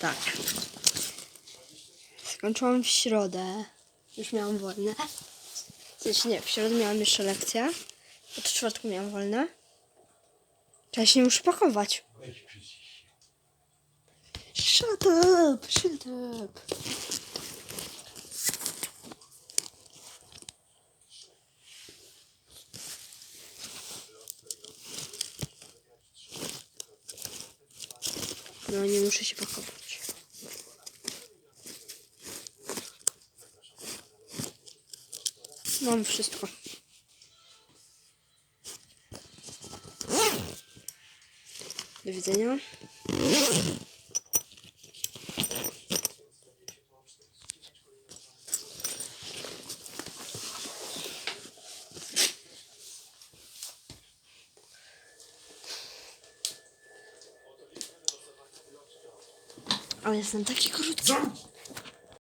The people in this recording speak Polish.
Tak. Skończyłam w środę. Już miałam wolne. Sensie nie, w środę miałam jeszcze lekcję. Od czwartku miałam wolne. Trzeba się już pakować. Shut up, shut up. No nie muszę się pakować. Mam wszystko. Do widzenia. Ale jestem taki krótki.